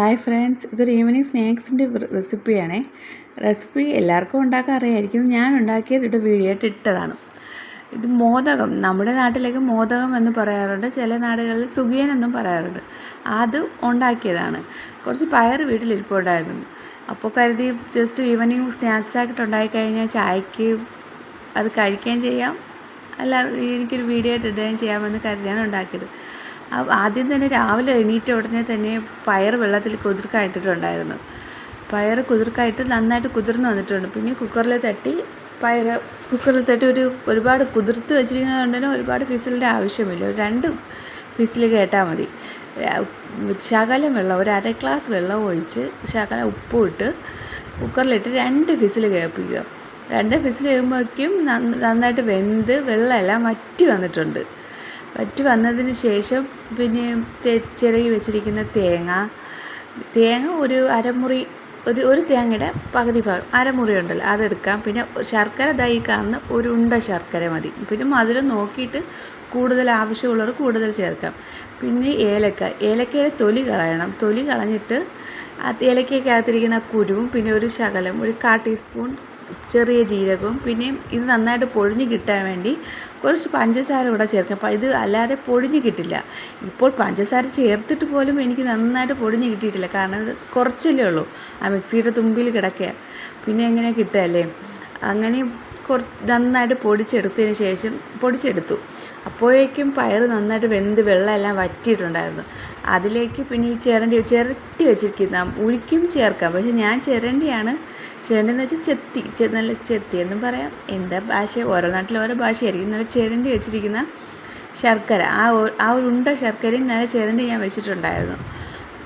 Hi friends ഇതൊരു evening സ്നാക്സിന്റെ റെസിപ്പിയാണേ. റെസിപ്പി എല്ലാവർക്കും ഉണ്ടാക്കാൻ അറിയായിരിക്കും. ഞാൻ ഉണ്ടാക്കിയത് ഇവിടെ വീഡിയോ ഇട്ടതാണ്. ഇത് മോദകം നമ്മുടെ നാട്ടിലേക്ക് മോദകം എന്ന് പറയാറുണ്ട്. ചില നാടുകളിൽ സുഖിയൻ എന്നും പറയാറുണ്ട്. അത് ഉണ്ടാക്കിയതാണ്. കുറച്ച് പയർ വീട്ടിലിരിപ്പുണ്ടായിരുന്നു അപ്പോൾ കരുതി ജസ്റ്റ് ഈവനിങ് സ്നാക്സ് ആയിട്ട് ഉണ്ടാക്കിക്കഴിഞ്ഞാൽ ചായക്ക് അത് കഴിക്കുകയും ചെയ്യാം. അല്ല എനിക്കൊരു വീഡിയോ ആയിട്ട് ഇടുകയും ചെയ്യാമെന്ന് കരുതിയാണ് ഉണ്ടാക്കിയത്. ആദ്യം തന്നെ രാവിലെ എണീറ്റ ഉടനെ തന്നെ പയർ വെള്ളത്തിൽ കുതിർക്കായിട്ടിട്ടുണ്ടായിരുന്നു. പയർ കുതിർക്കായിട്ട് നന്നായിട്ട് കുതിർന്ന് വന്നിട്ടുണ്ട്. പിന്നെ കുക്കറിൽ തട്ടി പയർ കുക്കറിൽ തട്ടി ഒരു ഒരുപാട് കുതിർത്ത് വെച്ചിരിക്കുന്നത് കൊണ്ട് തന്നെ ഒരുപാട് ഫിസിലിന്റെ ആവശ്യമില്ല. ഒരു രണ്ട് ഫിസിൽ കേട്ടാൽ മതി. ശകലം വെള്ളം ഒരു അര ഗ്ലാസ് വെള്ളം ഒഴിച്ച് ശകലം ഉപ്പും ഇട്ട് കുക്കറിലിട്ട് രണ്ട് ഫിസിൽ കേൾപ്പിക്കുക. രണ്ട് ഫിസിൽ കഴിയുമ്പോഴേക്കും നന്നായിട്ട് വെന്ത് വെള്ളമെല്ലാം വറ്റി വന്നിട്ടുണ്ട്. വറ്റി വന്നതിന് ശേഷം പിന്നെ ചിരകി വെച്ചിരിക്കുന്ന തേങ്ങ. തേങ്ങ ഒരു അരമുറി ഒരു ഒരു തേങ്ങയുടെ പകുതി ഭാഗം അരമുറി ഉണ്ടല്ലോ അതെടുക്കാം. പിന്നെ ശർക്കര ദൈ കാണുന്ന ഒരു ഉണ്ട ശർക്കര മതി. പിന്നെ മധുരം നോക്കിയിട്ട് കൂടുതൽ ആവശ്യമുള്ളവർ കൂടുതൽ ചേർക്കാം. പിന്നെ ഏലക്ക ഏലക്കയിലെ തൊലി കളയണം. തൊലി കളഞ്ഞിട്ട് ആ ഏലക്കയ്ക്കകത്തിരിക്കുന്ന കുരുവും പിന്നെ ഒരു ശകലം ഒരു കാ ടീസ്പൂൺ ചെറിയ ജീരകവും പിന്നെ ഇത് നന്നായിട്ട് പൊഴിഞ്ഞ് കിട്ടാൻ വേണ്ടി കുറച്ച് പഞ്ചസാര കൂടെ ചേർക്കാം. അപ്പം ഇത് അല്ലാതെ പൊഴിഞ്ഞ് കിട്ടില്ല. ഇപ്പോൾ പഞ്ചസാര ചേർത്തിട്ട് പോലും എനിക്ക് നന്നായിട്ട് പൊഴിഞ്ഞ് കിട്ടിയിട്ടില്ല. കാരണം ഇത് കുറച്ചല്ലേ ഉള്ളൂ. ആ മിക്സിയുടെ തുമ്പിൽ കിടക്കുക. പിന്നെ എങ്ങനെ കിട്ടുകയല്ലേ അങ്ങനെ കുറച്ച് നന്നായിട്ട് പൊടിച്ചെടുത്തതിന് ശേഷം പൊടിച്ചെടുത്തു. അപ്പോഴേക്കും പയർ നന്നായിട്ട് വെന്ത് വെള്ളമെല്ലാം വറ്റിയിട്ടുണ്ടായിരുന്നു. അതിലേക്ക് പിന്നെ ഈ ചിരണ്ടി ചിരട്ടി വെച്ചിരിക്കുന്ന ഉരിക്കും ചേർക്കാം. പക്ഷേ ഞാൻ ചിരണ്ടിയാണ്. ചിരണ്ടി എന്ന് വെച്ചാൽ ചെത്തി നല്ല ചെത്തി എന്നും പറയാം. എന്താ ഭാഷ ഓരോ നാട്ടിൽ ഓരോ ഭാഷയായിരിക്കും. നല്ല ചിരണ്ടി വെച്ചിരിക്കുന്ന ശർക്കര. ആ ആ ഒരു ഉണ്ട ശർക്കരയും നല്ല ചിരണ്ടി ഞാൻ വെച്ചിട്ടുണ്ടായിരുന്നു.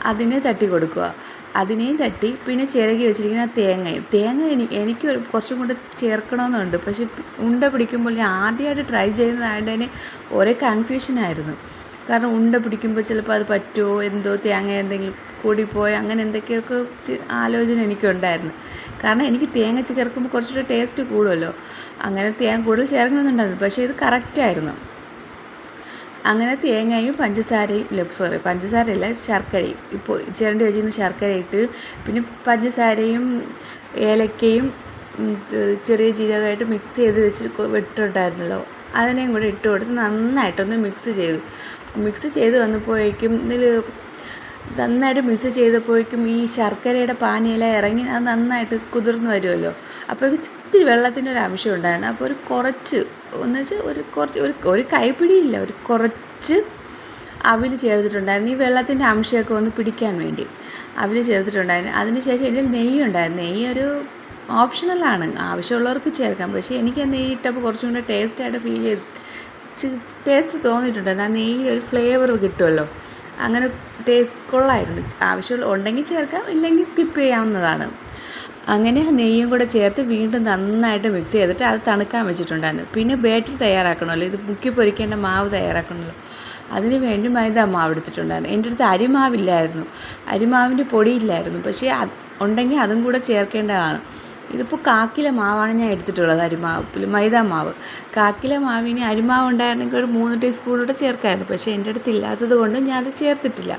അതിനെ തട്ടി കൊടുക്കുക. അതിനെയും തട്ടി പിന്നെ ചിരകി വെച്ചിരിക്കുന്ന തേങ്ങയും. തേങ്ങ എനിക്ക് എനിക്ക് കുറച്ചും കൂടെ ചേർക്കണമെന്നുണ്ട്. പക്ഷെ ഉണ്ട പിടിക്കുമ്പോൾ ഞാൻ ആദ്യമായിട്ട് ട്രൈ ചെയ്യുന്നതായത് തന്നെ ഒരേ കൺഫ്യൂഷനായിരുന്നു കാരണം ഉണ്ട പിടിക്കുമ്പോൾ ചിലപ്പോൾ അത് പറ്റുമോ? എന്തോ തേങ്ങ എന്തെങ്കിലും കൂടിപ്പോയോ അങ്ങനെ എന്തൊക്കെയൊക്കെ ആലോചന എനിക്കുണ്ടായിരുന്നു. കാരണം എനിക്ക് തേങ്ങ ചേർക്കുമ്പോൾ കുറച്ചുകൂടെ ടേസ്റ്റ് കൂടുമല്ലോ. അങ്ങനെ തേങ്ങ കൂടുതൽ ചേർക്കണമെന്നുണ്ടായിരുന്നു. പക്ഷേ ഇത് കറക്റ്റായിരുന്നു അങ്ങനെ തേങ്ങയും പഞ്ചസാരയും സോറി പഞ്ചസാരയല്ല ശർക്കരയും. ഇപ്പോൾ ചിരണ്ടി വെച്ചിരുന്ന ശർക്കര ഇട്ട് പിന്നെ പഞ്ചസാരയും ഏലക്കയും ചെറിയ ജീരകമായിട്ട് മിക്സ് ചെയ്ത് വെച്ച് വിട്ടിട്ടുണ്ടായിരുന്നല്ലോ. അതിനെയും കൂടെ ഇട്ട് കൊടുത്ത് നന്നായിട്ടൊന്ന് മിക്സ് ചെയ്തു. മിക്സ് ചെയ്ത് വന്നപ്പോഴേക്കും ഇതിൽ നന്നായിട്ട് മിക്സ് ചെയ്തപ്പോഴേക്കും ഈ ശർക്കരയുടെ പാനിയെല്ലാം ഇറങ്ങി അത് നന്നായിട്ട് കുതിർന്നു വരുമല്ലോ. അപ്പോൾ ഇത്തിരി വെള്ളത്തിന്റെ ഒരു ആവശ്യം ഉണ്ടായിരുന്നു. അപ്പോൾ ഒരു കുറച്ച് എന്ന് വെച്ചാൽ ഒരു കുറച്ച് ഒരു ഒരു കൈപ്പിടിയില്ല ഒരു കുറച്ച് അവിൽ ചേർത്തിട്ടുണ്ടായിരുന്നു. ഈ വെള്ളത്തിന്റെ അംശമൊക്കെ ഒന്ന് പിടിക്കാൻ വേണ്ടി അവിൽ ചേർത്തിട്ടുണ്ടായിരുന്നു. അതിന് ശേഷം ഇതിൽ നെയ്യ് ഉണ്ടായിരുന്നു. നെയ്യ് ഒരു ഓപ്ഷണലാണ് ആവശ്യമുള്ളവർക്ക് ചേർക്കാം. പക്ഷേ എനിക്ക് ആ നെയ്യ് ഇട്ടപ്പോൾ കുറച്ചും കൂടെ ടേസ്റ്റായിട്ട് ഫീൽ ചെയ്ത് ടേസ്റ്റ് തോന്നിയിട്ടുണ്ടായിരുന്നു. ആ നെയ്യ് ഒരു ഫ്ലേവർ കിട്ടുമല്ലോ. അങ്ങനെ ടേസ്റ്റ് കൊള്ളായിരുന്നു. ആവശ്യമുള്ള ഉണ്ടെങ്കിൽ ചേർക്കാം ഇല്ലെങ്കിൽ സ്കിപ്പ് ചെയ്യാവുന്നതാണ്. അങ്ങനെ നെയ്യും കൂടെ ചേർത്ത് വീണ്ടും നന്നായിട്ട് മിക്സ് ചെയ്തിട്ട് അത് തണുക്കാൻ വെച്ചിട്ടുണ്ടായിരുന്നു. പിന്നെ ബാറ്റർ തയ്യാറാക്കണമല്ലോ ഇത് മുക്കി പൊരിക്കേണ്ട മാവ് തയ്യാറാക്കണമല്ലോ. അതിന് വേണ്ടി മൈദ മാവ് എടുത്തിട്ടുണ്ടായിരുന്നു. എന്റെ അടുത്ത് അരിമാവില്ലായിരുന്നു. അരിമാവിന്റെ പൊടിയില്ലായിരുന്നു. പക്ഷേ ഉണ്ടെങ്കിൽ അതും കൂടെ ചേർക്കേണ്ടതാണ്. ഇതിപ്പോൾ കാക്കില മാവാണ് ഞാൻ എടുത്തിട്ടുള്ളത് അരിമാവ് മൈദ മാവ്. കാക്കിലെ മാവിന് അരിമാവ് ഉണ്ടായിരുന്നെങ്കിൽ ഒരു മൂന്ന് ടീസ്പൂൺ കൂടെ ചേർക്കായിരുന്നു. പക്ഷേ എന്റെ അടുത്ത് ഇല്ലാത്തത് കൊണ്ട് ഞാൻ അത് ചേർത്തിട്ടില്ല.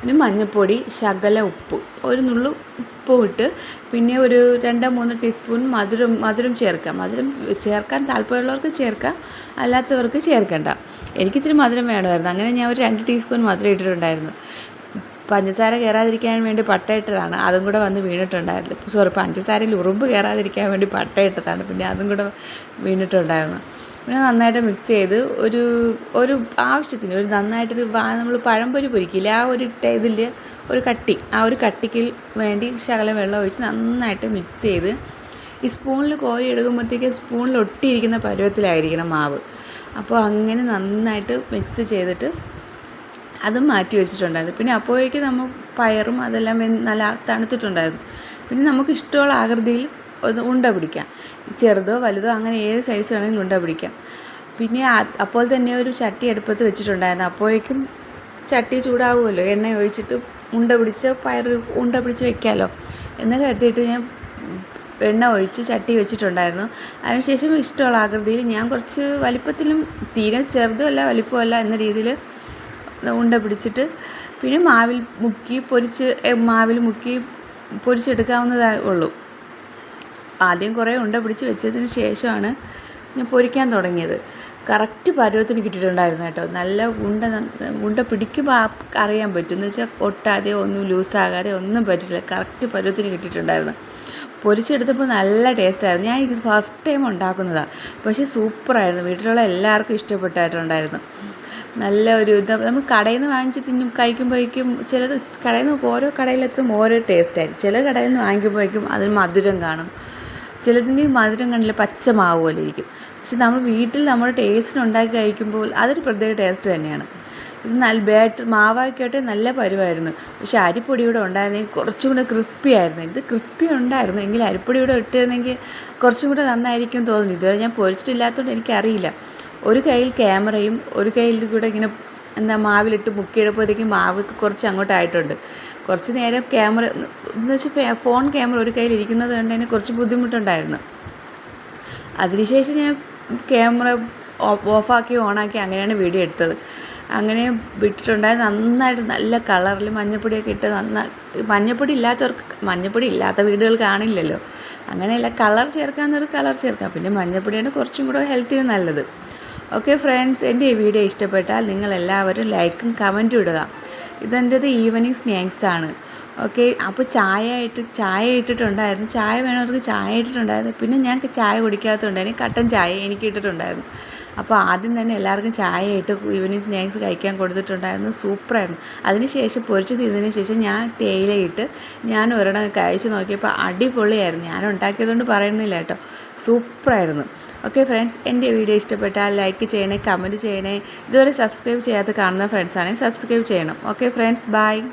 പിന്നെ മഞ്ഞൾപ്പൊടി ശകല ഉപ്പ് ഒരു നുള്ളു ഉപ്പും ഇട്ട് പിന്നെ ഒരു രണ്ടോ മൂന്ന് ടീസ്പൂൺ മധുരം മധുരം ചേർക്കാം. മധുരം ചേർക്കാൻ താല്പര്യമുള്ളവർക്ക് ചേർക്കാം അല്ലാത്തവർക്ക് ചേർക്കണ്ട. എനിക്കിത്തിരി മധുരം വേണമായിരുന്നു. അങ്ങനെ ഞാൻ ഒരു രണ്ട് ടീസ്പൂൺ മധുരം ഇട്ടിട്ടുണ്ടായിരുന്നു. പഞ്ചസാര കയറാതിരിക്കാൻ വേണ്ടി പട്ടയിട്ടതാണ് അതും കൂടെ വന്ന് വീണിട്ടുണ്ടായിരുന്നു. സോറി പഞ്ചസാരയിൽ ഉറുമ്പ് കയറാതിരിക്കാൻ വേണ്ടി പട്ടയിട്ടതാണ് പിന്നെ അതും കൂടെ വീണിട്ടുണ്ടായിരുന്നു. പിന്നെ നന്നായിട്ട് മിക്സ് ചെയ്ത് ഒരു ഒരു ആവശ്യത്തിന് ഒരു നന്നായിട്ടൊരു നമ്മൾ പഴംപൊരി പൊരിക്കില്ല ആ ഒരു ഇതിൽ ഒരു കട്ടി ആ ഒരു കട്ടിക്ക് വേണ്ടി ശകലം വെള്ളം ഒഴിച്ച് നന്നായിട്ട് മിക്സ് ചെയ്ത് ഈ സ്പൂണിൽ കോരി എടുക്കുമ്പോഴത്തേക്ക് സ്പൂണിൽ ഒട്ടിയിരിക്കുന്ന പരുവത്തിലായിരിക്കണം മാവ്. അപ്പോൾ അങ്ങനെ നന്നായിട്ട് മിക്സ് ചെയ്തിട്ട് അതും മാറ്റി വെച്ചിട്ടുണ്ടായിരുന്നു. പിന്നെ അപ്പോഴേക്ക് നമ്മൾ പയറും അതെല്ലാം നല്ല തണുത്തിട്ടുണ്ടായിരുന്നു. പിന്നെ നമുക്ക് ഇഷ്ടമുള്ള ആകൃതിയിൽ ഉണ്ട പിടിക്കാം. ചെറുതോ വലുതോ അങ്ങനെ ഏത് സൈസ് വേണമെങ്കിലും ഉണ്ട പിടിക്കാം. പിന്നെ അപ്പോൾ തന്നെ ഒരു ചട്ടി അടുപ്പത്ത് വെച്ചിട്ടുണ്ടായിരുന്നു. അപ്പോഴേക്കും ചട്ടി ചൂടാവുമല്ലോ. എണ്ണ ഒഴിച്ചിട്ട് ഉണ്ട പിടിച്ച് പയർ ഉണ്ട പിടിച്ച് വെക്കാമല്ലോ എന്ന് കരുതിയിട്ട് ഞാൻ എണ്ണ ഒഴിച്ച് ചട്ടി വെച്ചിട്ടുണ്ടായിരുന്നു. അതിനുശേഷം ഇഷ്ടമുള്ള ആകൃതിയിൽ ഞാൻ കുറച്ച് വലിപ്പത്തിലും തീരെ ചെറുതുമല്ല വലിപ്പമല്ല എന്ന രീതിയിൽ ഉണ്ട പിടിച്ചിട്ട് പിന്നെ മാവിൽ മുക്കി പൊരിച്ച് മാവിൽ മുക്കി പൊരിച്ചെടുക്കാവുന്നതേ ഉള്ളൂ. ആദ്യം കുറേ ഉണ്ട പിടിച്ച് വെച്ചതിന് ശേഷമാണ് ഞാൻ പൊരിക്കാൻ തുടങ്ങിയത്. കറക്റ്റ് പരുവത്തിന് കിട്ടിയിട്ടുണ്ടായിരുന്നു കേട്ടോ. നല്ല ഉണ്ട ഉണ്ട പിടിക്കുമ്പോൾ അറിയാൻ പറ്റും. എന്ന് വെച്ചാൽ ഒട്ടാതെ ഒന്നും ലൂസാകാതെ ഒന്നും പറ്റില്ല. കറക്റ്റ് പരുവത്തിന് കിട്ടിയിട്ടുണ്ടായിരുന്നു. പൊരിച്ചെടുത്തപ്പോൾ നല്ല ടേസ്റ്റായിരുന്നു. ഞാൻ ഇത് ഫസ്റ്റ് ടൈം ഉണ്ടാക്കുന്നതാണ് പക്ഷേ സൂപ്പറായിരുന്നു. വീട്ടിലുള്ള എല്ലാവർക്കും ഇഷ്ടപ്പെട്ടായിട്ടുണ്ടായിരുന്നു. നല്ല ഒരു ഇത്. നമ്മൾ കടയിൽ നിന്ന് വാങ്ങിച്ച് തിന്നും കഴിക്കുമ്പോഴേക്കും ചിലത് കടയിൽ നിന്ന് ഓരോ കടയിലെത്തും ഓരോ ടേസ്റ്റായിരിക്കും ചില കടയിൽ നിന്ന് വാങ്ങിക്കുമ്പോഴേക്കും അതിന് മധുരം കാണും. ചിലതിന് മധുരം കണ്ടില്ല പച്ച മാവ് പോലെ ഇരിക്കും. പക്ഷെ നമ്മൾ വീട്ടിൽ നമ്മുടെ ടേസ്റ്റിന് ഉണ്ടാക്കി കഴിക്കുമ്പോൾ അതൊരു പ്രത്യേക ടേസ്റ്റ് തന്നെയാണ്. ഇത് നല്ല ബാറ്റർ മാവായിക്കോട്ടെ നല്ല പരുവായിരുന്നു. പക്ഷെ അരിപ്പൊടി കൂടെ ഉണ്ടായിരുന്നെങ്കിൽ കുറച്ചും കൂടെ ക്രിസ്പി ആയിരുന്നു. ഇത് ക്രിസ്പി ഉണ്ടായിരുന്നു. എങ്കിൽ അരിപ്പൊടി കൂടെ ഇട്ടിരുന്നെങ്കിൽ കുറച്ചും കൂടെ നന്നായിരിക്കും തോന്നുന്നു. ഇതുവരെ ഞാൻ പൊരിച്ചിട്ടില്ലാത്തതുകൊണ്ട് എനിക്കറിയില്ല. ഒരു കയ്യിൽ ക്യാമറയും ഒരു കയ്യിൽ കൂടെ ഇങ്ങനെ എന്താ മാവിലിട്ട് മുക്കിയിടപ്പോഴത്തേക്കും മാവ് കുറച്ച് അങ്ങോട്ടായിട്ടുണ്ട്. കുറച്ച് നേരം ക്യാമറ എന്ന് വെച്ചാൽ ഫോൺ ക്യാമറ ഒരു കയ്യിൽ ഇരിക്കുന്നത് കൊണ്ട് തന്നെ കുറച്ച് ബുദ്ധിമുട്ടുണ്ടായിരുന്നു. അതിനുശേഷം ഞാൻ ക്യാമറ ഓഫാക്കി ഓണാക്കി അങ്ങനെയാണ് വീഡിയോ എടുത്തത്. അങ്ങനെ വിട്ടിട്ടുണ്ടായത് നന്നായിട്ട് നല്ല കളറിൽ മഞ്ഞപ്പൊടിയൊക്കെ ഇട്ട് നന്നായി മഞ്ഞപ്പൊടി ഇല്ലാത്തവർക്ക് മഞ്ഞപ്പൊടി ഇല്ലാത്ത വീടുകൾ കാണില്ലല്ലോ. അങ്ങനെയല്ല കളർ ചേർക്കാമെന്നൊരു കളർ ചേർക്കാം. പിന്നെ മഞ്ഞപ്പൊടിയാണ് കുറച്ചും കൂടെ ഹെൽത്തിന് നല്ലത്. ഓക്കെ ഫ്രണ്ട്സ് എന്റെ ഈ വീഡിയോ ഇഷ്ടപ്പെട്ടാൽ നിങ്ങൾ എല്ലാവരും ലൈക്കും കമന്റും ഇടുക. ഇതെന്റെത് ഈവനിങ് സ്നാക്സ് ആണ്. ഓക്കെ അപ്പോൾ ചായ ഇട്ട് ചായ ഇട്ടിട്ടുണ്ടായിരുന്നു. ചായ വേണവർക്ക് ചായ ഇട്ടിട്ടുണ്ടായിരുന്നു. പിന്നെ ഞങ്ങൾക്ക് ചായ കുടിക്കാത്തതുകൊണ്ടായിരുന്നു കട്ടൻ ചായ എനിക്ക് ഇട്ടിട്ടുണ്ടായിരുന്നു. അപ്പോൾ ആദ്യം തന്നെ എല്ലാവർക്കും ചായ ഇട്ട് ഈവനിങ് സ്നാക്സ് കഴിക്കാൻ കൊടുത്തിട്ടുണ്ടായിരുന്നു. സൂപ്പറായിരുന്നു. അതിനുശേഷം പൊരിച്ച് തീർന്നതിന് ശേഷം ഞാൻ തേയിലയിട്ട് ഞാൻ ഒരെണ്ണം കഴിച്ച് നോക്കിയപ്പോൾ അടിപൊളിയായിരുന്നു. ഞാൻ ഉണ്ടാക്കിയതുകൊണ്ട് പറയുന്നില്ല കേട്ടോ. സൂപ്പറായിരുന്നു. ഓക്കെ ഫ്രണ്ട്സ് എന്റെ വീഡിയോ ഇഷ്ടപ്പെട്ടാൽ ലൈക്ക് ചെയ്യണേ കമന്റ് ചെയ്യണേ. ഇതുവരെ സബ്സ്ക്രൈബ് ചെയ്യാത്ത കാണുന്ന ഫ്രണ്ട്സാണെങ്കിൽ സബ്സ്ക്രൈബ് ചെയ്യണം. Okay friends bye